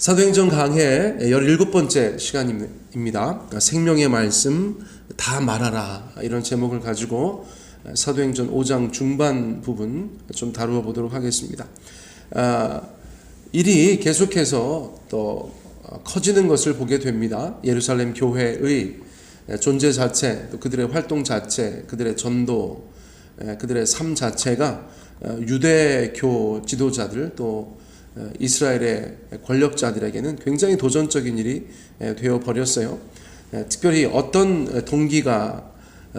사도행전 강해 17번째 시간입니다. 생명의 말씀 다 말하라 이런 제목을 가지고 사도행전 5장 중반 부분 좀 다루어 보도록 하겠습니다. 아, 일이 계속해서 또 커지는 것을 보게 됩니다. 예루살렘 교회의 존재 자체, 또 그들의 활동 자체, 그들의 전도, 그들의 삶 자체가 유대교 지도자들 또 이스라엘의 권력자들에게는 굉장히 도전적인 일이 되어 버렸어요. 특별히 어떤 동기가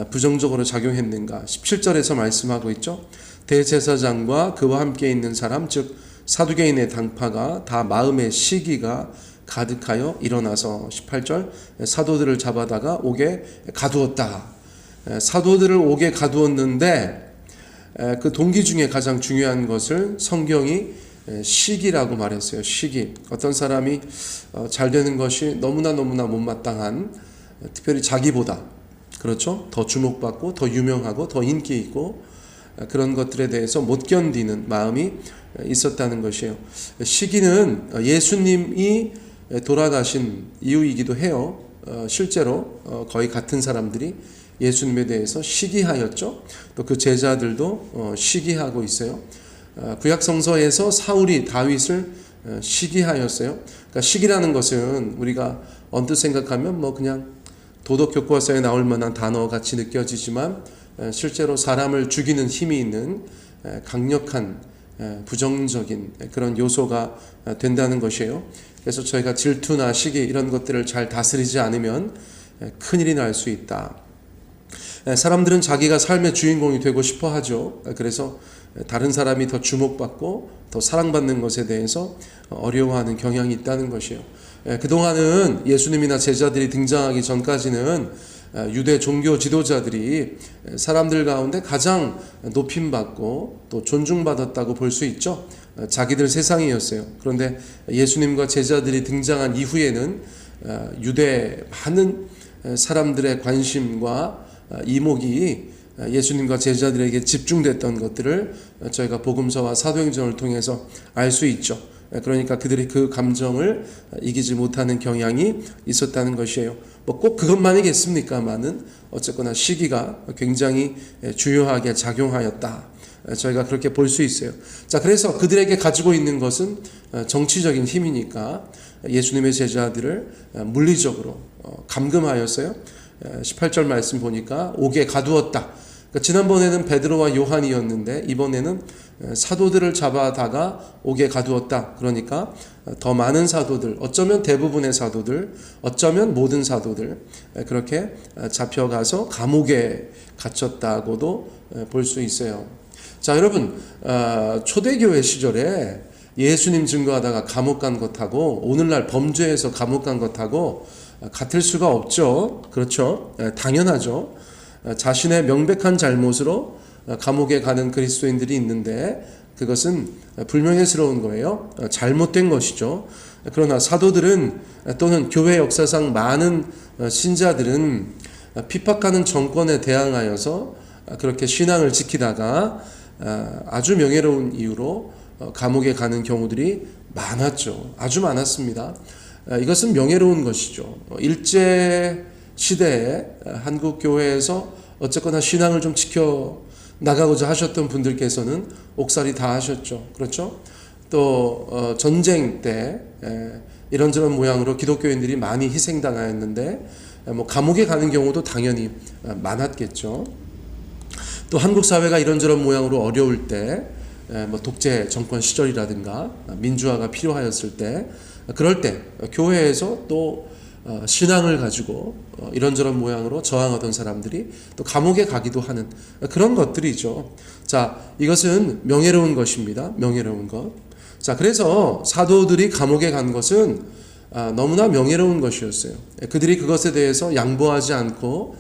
부정적으로 작용했는가? 17절에서 말씀하고 있죠. 대제사장과 그와 함께 있는 사람, 즉 사두개인의 당파가 다 마음의 시기가 가득하여 일어나서 18절 사도들을 잡아다가 옥에 가두었다. 사도들을 옥에 가두었는데 그 동기 중에 가장 중요한 것을 성경이 시기라고 말했어요. 시기. 어떤 사람이 잘 되는 것이 너무나 너무나 못마땅한 특별히 자기보다 그렇죠. 더 주목받고 더 유명하고 더 인기 있고 그런 것들에 대해서 못 견디는 마음이 있었다는 것이에요. 시기는 예수님이 돌아가신 이유이기도 해요. 실제로 거의 같은 사람들이 예수님에 대해서 시기하였죠. 또 그 제자들도 시기하고 있어요. 구약 성서에서 사울이 다윗을 시기하였어요. 그러니까 시기라는 것은 우리가 언뜻 생각하면 뭐 그냥 도덕 교과서에 나올 만한 단어 같이 느껴지지만 실제로 사람을 죽이는 힘이 있는 강력한 부정적인 그런 요소가 된다는 것이에요. 그래서 저희가 질투나 시기 이런 것들을 잘 다스리지 않으면 큰일이 날 수 있다. 사람들은 자기가 삶의 주인공이 되고 싶어 하죠. 그래서 다른 사람이 더 주목받고 더 사랑받는 것에 대해서 어려워하는 경향이 있다는 것이에요. 그동안은 예수님이나 제자들이 등장하기 전까지는 유대 종교 지도자들이 사람들 가운데 가장 높임받고 또 존중받았다고 볼 수 있죠. 자기들 세상이었어요. 그런데 예수님과 제자들이 등장한 이후에는 유대 많은 사람들의 관심과 이목이 예수님과 제자들에게 집중됐던 것들을 저희가 복음서와 사도행전을 통해서 알 수 있죠. 그러니까 그들이 그 감정을 이기지 못하는 경향이 있었다는 것이에요. 뭐 꼭 그것만이겠습니까만은 어쨌거나 시기가 굉장히 주요하게 작용하였다. 저희가 그렇게 볼 수 있어요. 자, 그래서 그들에게 가지고 있는 것은 정치적인 힘이니까 예수님의 제자들을 물리적으로 감금하였어요. 18절 말씀 보니까 옥에 가두었다. 그러니까 지난번에는 베드로와 요한이었는데 이번에는 사도들을 잡아다가 옥에 가두었다. 그러니까 더 많은 사도들, 어쩌면 대부분의 사도들, 어쩌면 모든 사도들 그렇게 잡혀가서 감옥에 갇혔다고도 볼 수 있어요. 자, 여러분 초대교회 시절에 예수님 증거하다가 감옥 간 것하고 오늘날 범죄에서 감옥 간 것하고 같을 수가 없죠. 그렇죠? 당연하죠. 자신의 명백한 잘못으로 감옥에 가는 그리스도인들이 있는데 그것은 불명예스러운 거예요. 잘못된 것이죠. 그러나 사도들은 또는 교회 역사상 많은 신자들은 핍박하는 정권에 대항하여서 그렇게 신앙을 지키다가 아주 명예로운 이유로 감옥에 가는 경우들이 많았죠. 아주 많았습니다. 이것은 명예로운 것이죠. 일제 시대에 한국 교회에서 어쨌거나 신앙을 좀 지켜 나가고자 하셨던 분들께서는 옥살이 다 하셨죠. 그렇죠? 또 전쟁 때 이런저런 모양으로 기독교인들이 많이 희생당하였는데 뭐 감옥에 가는 경우도 당연히 많았겠죠. 또 한국 사회가 이런저런 모양으로 어려울 때 뭐 독재 정권 시절이라든가 민주화가 필요하였을 때 그럴 때 교회에서 또 신앙을 가지고 이런저런 모양으로 저항하던 사람들이 또 감옥에 가기도 하는 그런 것들이죠. 자, 이것은 명예로운 것입니다. 명예로운 것. 자, 그래서 사도들이 감옥에 간 것은 너무나 명예로운 것이었어요. 그들이 그것에 대해서 양보하지 않고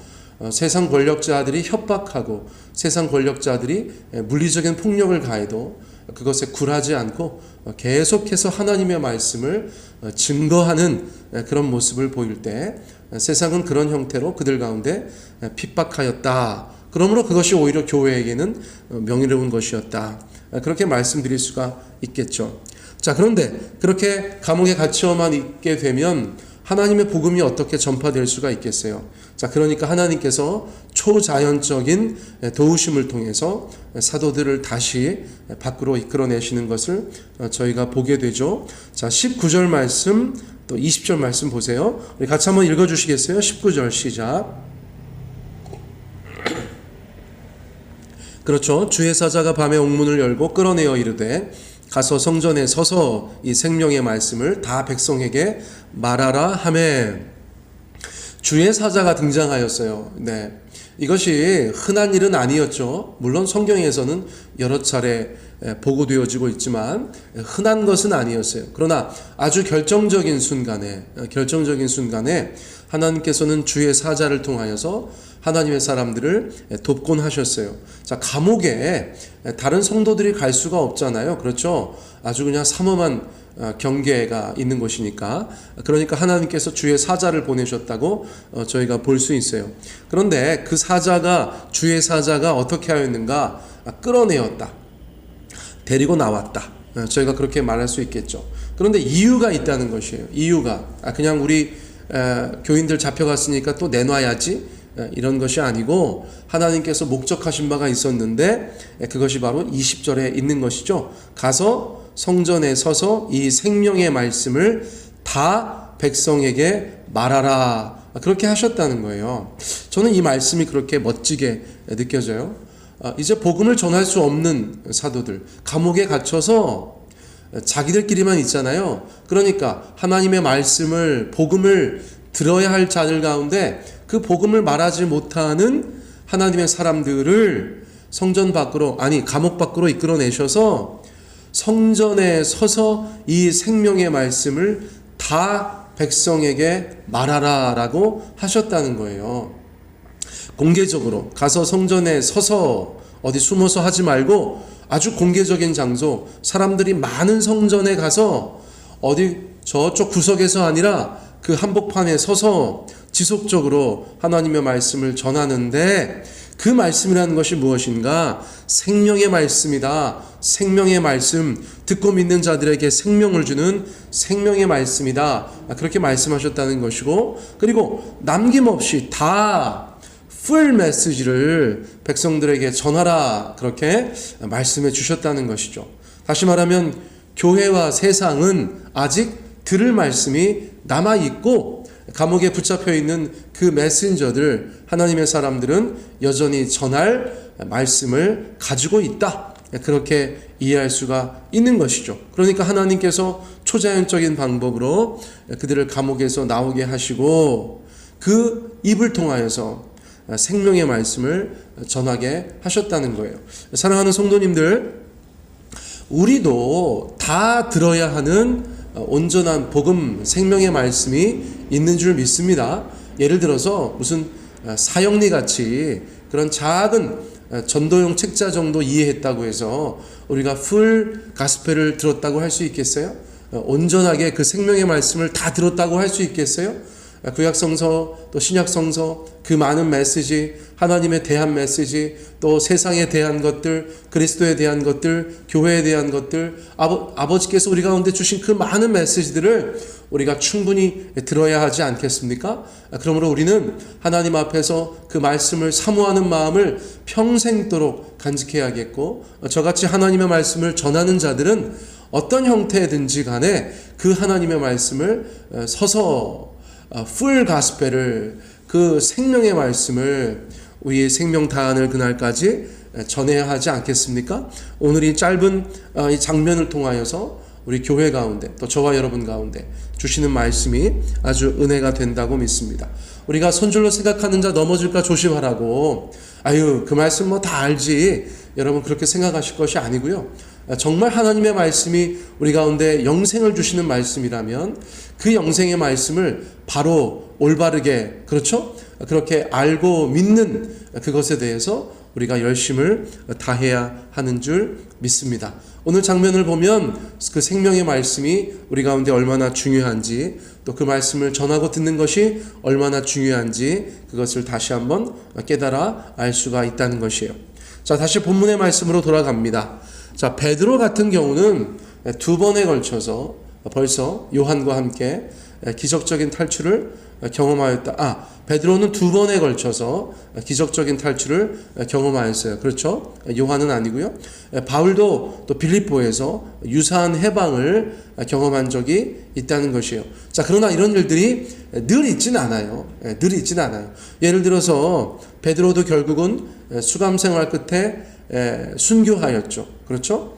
세상 권력자들이 협박하고 세상 권력자들이 물리적인 폭력을 가해도 그것에 굴하지 않고 계속해서 하나님의 말씀을 증거하는 그런 모습을 보일 때 세상은 그런 형태로 그들 가운데 핍박하였다. 그러므로 그것이 오히려 교회에게는 명예로운 것이었다. 그렇게 말씀드릴 수가 있겠죠. 자, 그런데 그렇게 감옥에 갇혀만 있게 되면 하나님의 복음이 어떻게 전파될 수가 있겠어요? 자, 그러니까 하나님께서 초자연적인 도우심을 통해서 사도들을 다시 밖으로 이끌어내시는 것을 저희가 보게 되죠. 자, 19절 말씀 또 20절 말씀 보세요. 우리 같이 한번 읽어 주시겠어요? 19절 시작. 그렇죠. 주의 사자가 밤에 옥문을 열고 끌어내어 이르되 가서 성전에 서서 이 생명의 말씀을 다 백성에게 말하라 하매 주의 사자가 등장하였어요. 네. 이것이 흔한 일은 아니었죠. 물론 성경에서는 여러 차례 보고되어지고 있지만 흔한 것은 아니었어요. 그러나 아주 결정적인 순간에 결정적인 순간에 하나님께서는 주의 사자를 통하여서 하나님의 사람들을 돕곤 하셨어요. 자, 감옥에 다른 성도들이 갈 수가 없잖아요. 그렇죠? 아주 그냥 삼엄한 어, 경계가 있는 곳이니까 그러니까 하나님께서 주의 사자를 보내셨다고 어, 저희가 볼 수 있어요. 그런데 그 사자가 주의 사자가 어떻게 하였는가 아, 끌어내었다. 데리고 나왔다. 어, 저희가 그렇게 말할 수 있겠죠. 그런데 이유가 있다는 것이에요. 이유가 아, 그냥 우리 교인들 잡혀갔으니까 또 내놔야지 이런 것이 아니고 하나님께서 목적하신 바가 있었는데 그것이 바로 20절에 있는 것이죠. 가서 성전에 서서 이 생명의 말씀을 다 백성에게 말하라. 그렇게 하셨다는 거예요. 저는 이 말씀이 그렇게 멋지게 느껴져요. 이제 복음을 전할 수 없는 사도들, 감옥에 갇혀서 자기들끼리만 있잖아요. 그러니까 하나님의 말씀을, 복음을 들어야 할 자들 가운데 그 복음을 말하지 못하는 하나님의 사람들을 성전 밖으로, 아니, 감옥 밖으로 이끌어내셔서 성전에 서서 이 생명의 말씀을 다 백성에게 말하라라고 하셨다는 거예요. 공개적으로 가서 성전에 서서 어디 숨어서 하지 말고 아주 공개적인 장소, 사람들이 많은 성전에 가서 어디 저쪽 구석에서 아니라 그 한복판에 서서 지속적으로 하나님의 말씀을 전하는데 그 말씀이라는 것이 무엇인가? 생명의 말씀이다. 생명의 말씀, 듣고 믿는 자들에게 생명을 주는 생명의 말씀이다. 그렇게 말씀하셨다는 것이고, 그리고 남김없이 다 풀 메시지를 백성들에게 전하라. 그렇게 말씀해 주셨다는 것이죠. 다시 말하면, 교회와 세상은 아직 들을 말씀이 남아 있고, 감옥에 붙잡혀 있는 그 메신저들, 하나님의 사람들은 여전히 전할 말씀을 가지고 있다. 그렇게 이해할 수가 있는 것이죠. 그러니까 하나님께서 초자연적인 방법으로 그들을 감옥에서 나오게 하시고 그 입을 통하여서 생명의 말씀을 전하게 하셨다는 거예요. 사랑하는 성도님들, 우리도 다 들어야 하는 온전한 복음, 생명의 말씀이 있는 줄 믿습니다. 예를 들어서 무슨 사형리 같이 그런 작은 전도용 책자 정도 이해했다고 해서 우리가 풀 가스펠을 들었다고 할 수 있겠어요? 온전하게 그 생명의 말씀을 다 들었다고 할 수 있겠어요? 구약성서 또 신약성서 그 많은 메시지 하나님에 대한 메시지 또 세상에 대한 것들 그리스도에 대한 것들 교회에 대한 것들 아버, 아버지께서 우리 가운데 주신 그 많은 메시지들을 우리가 충분히 들어야 하지 않겠습니까? 그러므로 우리는 하나님 앞에서 그 말씀을 사모하는 마음을 평생도록 간직해야겠고 저같이 하나님의 말씀을 전하는 자들은 어떤 형태든지 간에 그 하나님의 말씀을 서서 풀 가스펠을 그 생명의 말씀을 우리의 생명 다한을 그날까지 전해야 하지 않겠습니까? 오늘 이 짧은 이 장면을 통하여서 우리 교회 가운데 또 저와 여러분 가운데 주시는 말씀이 아주 은혜가 된다고 믿습니다. 우리가 손줄로 생각하는 자 넘어질까 조심하라고 아유 그 말씀 뭐 다 알지 여러분 그렇게 생각하실 것이 아니고요. 정말 하나님의 말씀이 우리 가운데 영생을 주시는 말씀이라면 그 영생의 말씀을 바로 올바르게 그렇죠? 그렇게 알고 믿는 그것에 대해서 우리가 열심을 다해야 하는 줄 믿습니다. 오늘 장면을 보면 그 생명의 말씀이 우리 가운데 얼마나 중요한지 또 그 말씀을 전하고 듣는 것이 얼마나 중요한지 그것을 다시 한번 깨달아 알 수가 있다는 것이에요. 자, 다시 본문의 말씀으로 돌아갑니다. 자, 베드로 같은 경우는 두 번에 걸쳐서 벌써 요한과 함께 기적적인 탈출을 경험하였다. 아, 베드로는 두 번에 걸쳐서 기적적인 탈출을 경험하였어요. 그렇죠? 요한은 아니고요. 바울도 또 빌립보에서 유사한 해방을 경험한 적이 있다는 것이에요. 자, 그러나 이런 일들이 늘 있진 않아요. 늘 있진 않아요. 예를 들어서 베드로도 결국은 수감 생활 끝에 순교하였죠. 그렇죠?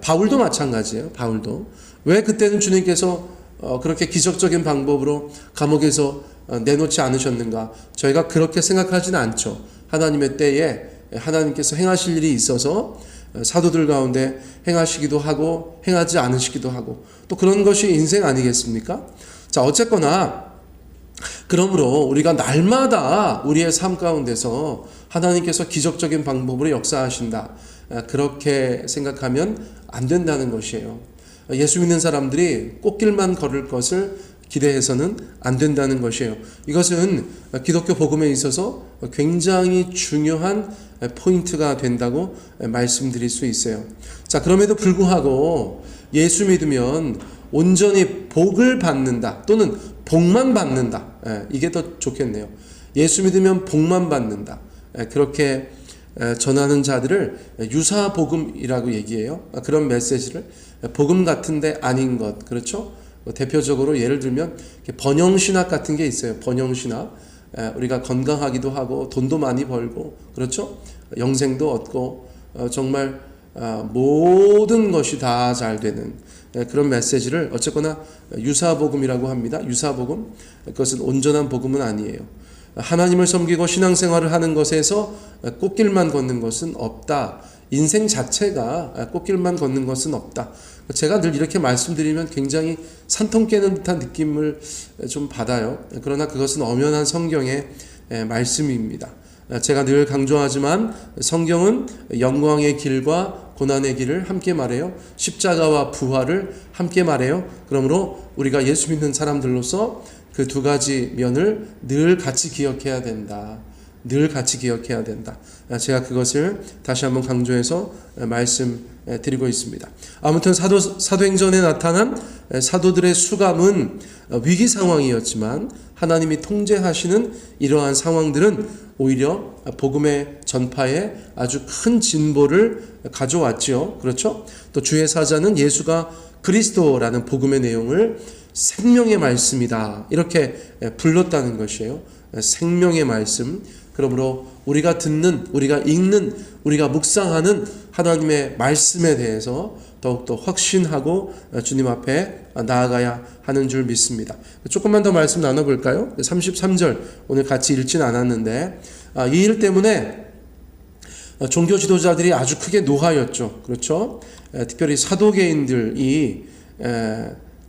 바울도 마찬가지예요. 바울도 왜 그때는 주님께서 어, 그렇게 기적적인 방법으로 감옥에서 어, 내놓지 않으셨는가? 저희가 그렇게 생각하지는 않죠. 하나님의 때에 하나님께서 행하실 일이 있어서 어, 사도들 가운데 행하시기도 하고 행하지 않으시기도 하고 또 그런 것이 인생 아니겠습니까? 자, 어쨌거나 그러므로 우리가 날마다 우리의 삶 가운데서 하나님께서 기적적인 방법으로 역사하신다. 그렇게 생각하면 안 된다는 것이에요. 예수 믿는 사람들이 꽃길만 걸을 것을 기대해서는 안 된다는 것이에요. 이것은 기독교 복음에 있어서 굉장히 중요한 포인트가 된다고 말씀드릴 수 있어요. 자, 그럼에도 불구하고 예수 믿으면 온전히 복을 받는다 또는 복만 받는다. 이게 더 좋겠네요. 예수 믿으면 복만 받는다. 그렇게 전하는 자들을 유사 복음이라고 얘기해요. 그런 메시지를 복음 같은데 아닌 것 그렇죠? 뭐 대표적으로 예를 들면 번영 신학 같은 게 있어요. 번영 신학 우리가 건강하기도 하고 돈도 많이 벌고 그렇죠? 영생도 얻고 어, 정말 아, 모든 것이 다 잘 되는 그런 메시지를 어쨌거나 유사 복음이라고 합니다. 유사 복음 그것은 온전한 복음은 아니에요. 하나님을 섬기고 신앙생활을 하는 것에서 꽃길만 걷는 것은 없다. 인생 자체가 꽃길만 걷는 것은 없다. 제가 늘 이렇게 말씀드리면 굉장히 산통 깨는 듯한 느낌을 좀 받아요. 그러나 그것은 엄연한 성경의 말씀입니다. 제가 늘 강조하지만 성경은 영광의 길과 고난의 길을 함께 말해요. 십자가와 부활을 함께 말해요. 그러므로 우리가 예수 믿는 사람들로서 그 두 가지 면을 늘 같이 기억해야 된다. 늘 같이 기억해야 된다. 제가 그것을 다시 한번 강조해서 말씀드리고 있습니다. 아무튼 사도, 사도행전에 나타난 사도들의 수감은 위기 상황이었지만 하나님이 통제하시는 이러한 상황들은 오히려 복음의 전파에 아주 큰 진보를 가져왔죠. 그렇죠? 또 주의 사자는 예수가 그리스도라는 복음의 내용을 생명의 말씀이다. 이렇게 불렀다는 것이에요. 생명의 말씀. 그러므로 우리가 듣는, 우리가 읽는, 우리가 묵상하는 하나님의 말씀에 대해서 더욱더 확신하고 주님 앞에 나아가야 하는 줄 믿습니다. 조금만 더 말씀 나눠볼까요? 33절 오늘 같이 읽진 않았는데 아, 이일 때문에 종교 지도자들이 아주 크게 노하였죠. 그렇죠? 특별히 사도계인들이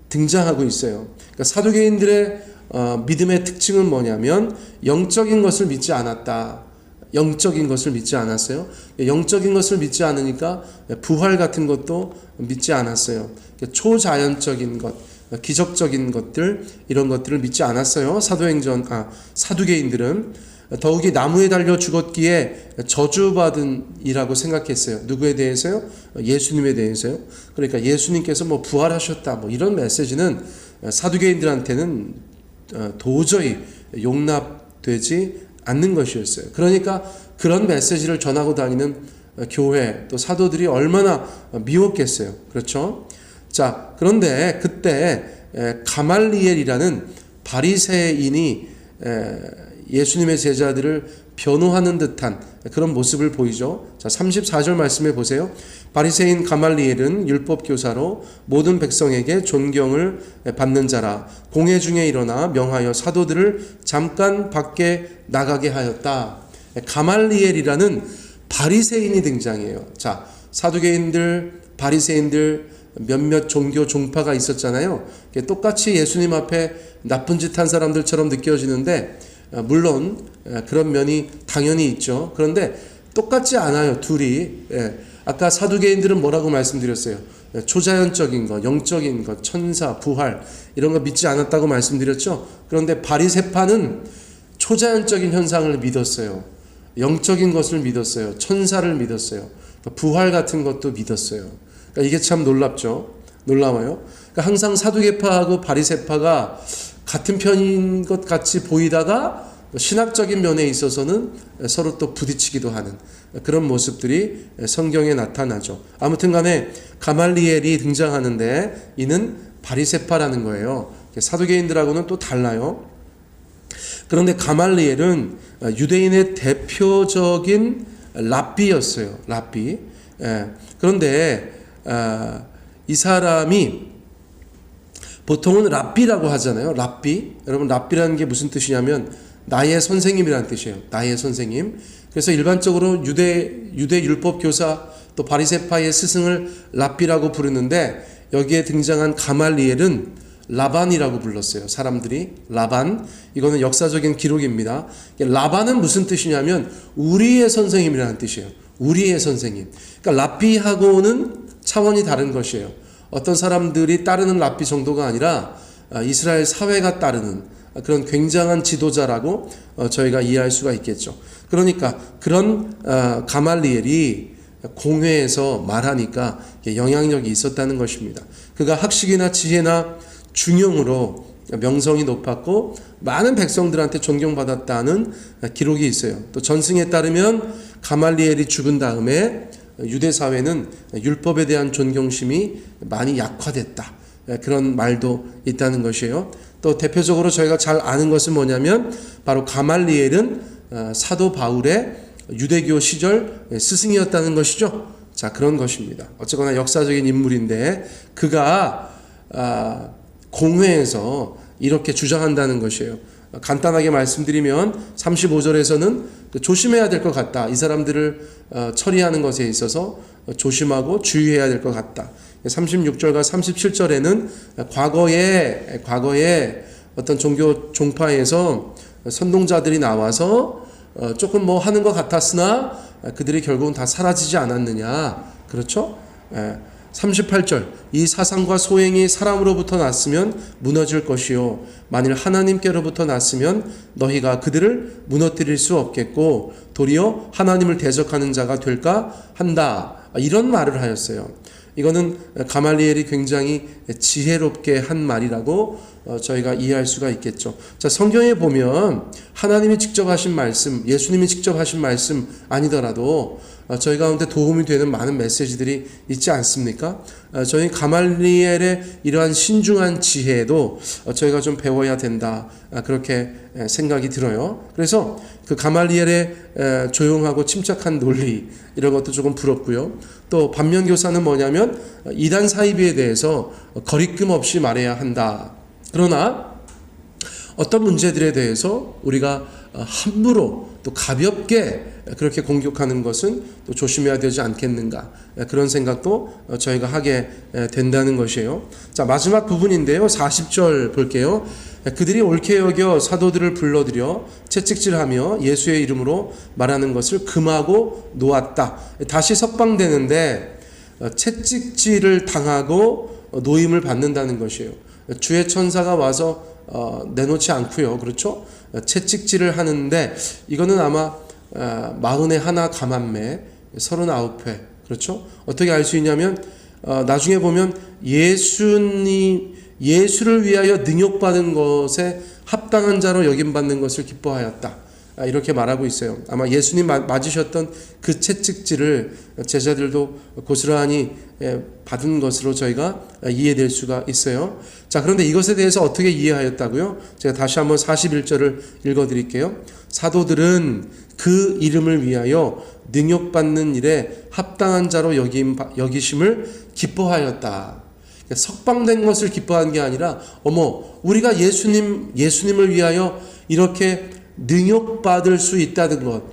등장하고 있어요. 그러니까 사도계인들의 어, 믿음의 특징은 뭐냐면 영적인 것을 믿지 않았다. 영적인 것을 믿지 않았어요. 영적인 것을 믿지 않으니까 부활 같은 것도 믿지 않았어요. 그러니까 초자연적인 것, 기적적인 것들 이런 것들을 믿지 않았어요. 사도행전 아 사두개인들은 더욱이 나무에 달려 죽었기에 저주받은 이라고 생각했어요. 누구에 대해서요? 예수님에 대해서요. 그러니까 예수님께서 뭐 부활하셨다 뭐 이런 메시지는 사두개인들한테는 어, 도저히 용납되지 않는 것이었어요. 그러니까 그런 메시지를 전하고 다니는 어, 교회 또 사도들이 얼마나 미웠겠어요. 그렇죠? 자, 그런데 그때 가말리엘이라는 바리새인이 예수님의 제자들을 변호하는 듯한 그런 모습을 보이죠. 자, 34절 말씀해 보세요. 바리새인 가말리엘은 율법 교사로 모든 백성에게 존경을 받는 자라 공회 중에 일어나 명하여 사도들을 잠깐 밖에 나가게 하였다. 가말리엘이라는 바리새인이 등장해요. 자, 사두개인들, 바리새인들 몇몇 종교 종파가 있었잖아요. 똑같이 예수님 앞에 나쁜 짓 한 사람들처럼 느껴지는데 어, 물론 그런 면이 당연히 있죠. 그런데 똑같지 않아요. 둘이. 예. 아까 사두개인들은 뭐라고 말씀드렸어요? 예, 초자연적인 것, 영적인 것, 천사, 부활 이런 거 믿지 않았다고 말씀드렸죠. 그런데 바리세파는 초자연적인 현상을 믿었어요. 영적인 것을 믿었어요. 천사를 믿었어요. 부활 같은 것도 믿었어요. 그러니까 이게 참 놀랍죠. 놀라워요. 그러니까 항상 사두개파하고 바리새파가 같은 편인 것 같이 보이다가 신학적인 면에 있어서는 서로 또 부딪히기도 하는 그런 모습들이 성경에 나타나죠. 아무튼 간에 가말리엘이 등장하는데 이는 바리새파라는 거예요. 사두개인들하고는 또 달라요. 그런데 가말리엘은 유대인의 대표적인 랍비였어요. 랍비. 예. 그런데 아, 이 사람이 보통은 랍비라고 하잖아요. 랍비. 여러분 랍비라는 게 무슨 뜻이냐면 나의 선생님이라는 뜻이에요. 나의 선생님. 그래서 일반적으로 유대 유대 율법 교사 또 바리새파의 스승을 랍비라고 부르는데 여기에 등장한 가말리엘은 라반이라고 불렀어요. 사람들이 라반. 이거는 역사적인 기록입니다. 라반은 무슨 뜻이냐면 우리의 선생님이라는 뜻이에요. 우리의 선생님. 그러니까 랍비하고는 차원이 다른 것이에요. 어떤 사람들이 따르는 랍비 정도가 아니라 아, 이스라엘 사회가 따르는 그런 굉장한 지도자라고 어, 저희가 이해할 수가 있겠죠. 그러니까 그런 아, 가말리엘이 공회에서 말하니까 영향력이 있었다는 것입니다. 그가 학식이나 지혜나 중용으로 명성이 높았고 많은 백성들한테 존경받았다는 기록이 있어요. 또 전승에 따르면 가말리엘이 죽은 다음에 유대 사회는 율법에 대한 존경심이 많이 약화됐다. 그런 말도 있다는 것이에요. 또 대표적으로 저희가 잘 아는 것은 뭐냐면 바로 가말리엘은 사도 바울의 유대교 시절 스승이었다는 것이죠. 자, 그런 것입니다. 어쨌거나 역사적인 인물인데 그가 아, 공회에서 이렇게 주장한다는 것이에요. 간단하게 말씀드리면 35절에서는 조심해야 될 것 같다. 이 사람들을 어, 처리하는 것에 있어서 조심하고 주의해야 될 것 같다. 36절과 37절에는 과거에 과거에 어떤 종교 종파에서 선동자들이 나와서 어, 조금 뭐 하는 것 같았으나 그들이 결국은 다 사라지지 않았느냐. 그렇죠? 38절 이 사상과 소행이 사람으로부터 났으면 무너질 것이요 만일 하나님께로부터 났으면 너희가 그들을 무너뜨릴 수 없겠고 도리어 하나님을 대적하는 자가 될까 한다 이런 말을 하였어요. 이거는 가말리엘이 굉장히 지혜롭게 한 말이라고 어, 저희가 이해할 수가 있겠죠. 자, 성경에 보면 하나님이 직접 하신 말씀, 예수님이 직접 하신 말씀 아니더라도 어, 저희 가운데 도움이 되는 많은 메시지들이 있지 않습니까? 어, 저희 가말리엘의 이러한 신중한 지혜도 저희가 좀 배워야 된다. 그렇게 생각이 들어요. 그래서 그 가말리엘의 조용하고 침착한 논리 이런 것도 조금 부럽고요. 또 반면 교사는 뭐냐면 이단 사이비에 대해서 거리낌 없이 말해야 한다. 그러나 어떤 문제들에 대해서 우리가 함부로 또 가볍게 그렇게 공격하는 것은 또 조심해야 되지 않겠는가 그런 생각도 저희가 하게 된다는 것이에요. 자 마지막 부분인데요. 40절 볼게요. 그들이 옳게 여겨 사도들을 불러들여 채찍질하며 예수의 이름으로 말하는 것을 금하고 놓았다. 다시 석방되는데 채찍질을 당하고 노임을 받는다는 것이에요. 주의 천사가 와서 어, 내놓지 않고요. 그렇죠? 채찍질을 하는데 이거는 아마 어, 마흔에 하나 감한매 서른아홉 회 그렇죠? 어떻게 알 수 있냐면 어, 나중에 보면 예수님 예수를 위하여 능욕받은 것에 합당한 자로 여김받는 것을 기뻐하였다. 아, 이렇게 말하고 있어요. 아마 예수님 맞으셨던 그 채찍질을 제자들도 고스란히 예, 받은 것으로 저희가 이해될 수가 있어요. 자, 그런데 이것에 대해서 어떻게 이해하였다고요? 제가 다시 한번 41절을 읽어 드릴게요. 사도들은 그 이름을 위하여 능욕받는 일에 합당한 자로 여김, 여기심을 기뻐하였다. 그러니까 석방된 것을 기뻐한 게 아니라, 어머, 우리가 예수님, 예수님을 위하여 이렇게 능욕받을 수 있다는 것.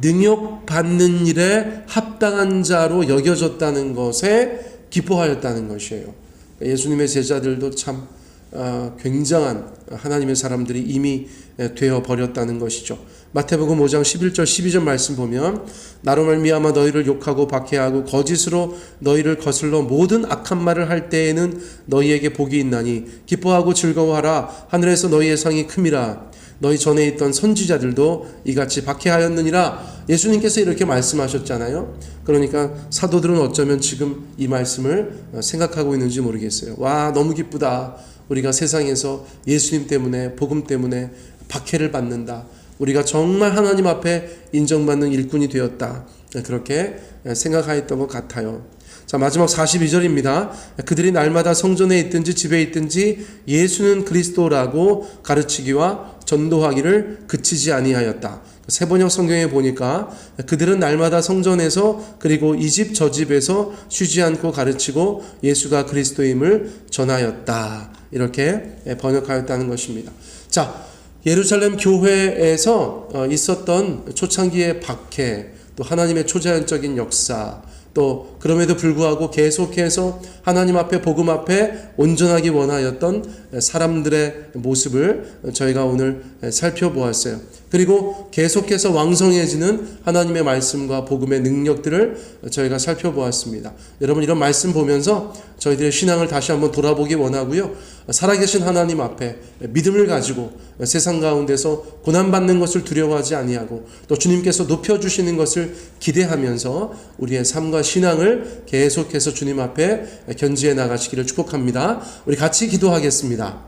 능욕받는 일에 합당한 자로 여겨졌다는 것에 기뻐하였다는 것이에요. 예수님의 제자들도 참 어, 굉장한 하나님의 사람들이 이미 되어 버렸다는 것이죠. 마태복음 5장 11절 12절 말씀 보면 나로 말미암아 너희를 욕하고 박해하고 거짓으로 너희를 거슬러 모든 악한 말을 할 때에는 너희에게 복이 있나니 기뻐하고 즐거워하라 하늘에서 너희의 상이 큼이라 너희 전에 있던 선지자들도 이같이 박해하였느니라 예수님께서 이렇게 말씀하셨잖아요. 그러니까 사도들은 어쩌면 지금 이 말씀을 어, 생각하고 있는지 모르겠어요. 와, 너무 기쁘다. 우리가 세상에서 예수님 때문에, 복음 때문에 박해를 받는다. 우리가 정말 하나님 앞에 인정받는 일꾼이 되었다. 그렇게 생각하였던 것 같아요. 자, 마지막 42절입니다. 그들이 날마다 성전에 있든지 집에 있든지 예수는 그리스도라고 가르치기와 전도하기를 그치지 아니하였다. 세 번역 성경에 보니까 그들은 날마다 성전에서 그리고 이 집 저 집에서 쉬지 않고 가르치고 예수가 그리스도임을 전하였다. 이렇게 번역하였다는 것입니다. 자, 예루살렘 교회에서 어, 있었던 초창기의 박해, 또 하나님의 초자연적인 역사, 또 그럼에도 불구하고 계속해서 하나님 앞에 복음 앞에 온전하기 원하였던 사람들의 모습을 저희가 오늘 살펴보았어요. 그리고 계속해서 왕성해지는 하나님의 말씀과 복음의 능력들을 저희가 살펴보았습니다. 여러분 이런 말씀 보면서 저희들의 신앙을 다시 한번 돌아보기 원하고요. 살아계신 하나님 앞에 믿음을 가지고 세상 가운데서 고난받는 것을 두려워하지 아니하고 또 주님께서 높여주시는 것을 기대하면서 우리의 삶과 신앙을 계속해서 주님 앞에 견지해 나가시기를 축복합니다. 우리 같이 기도하겠습니다.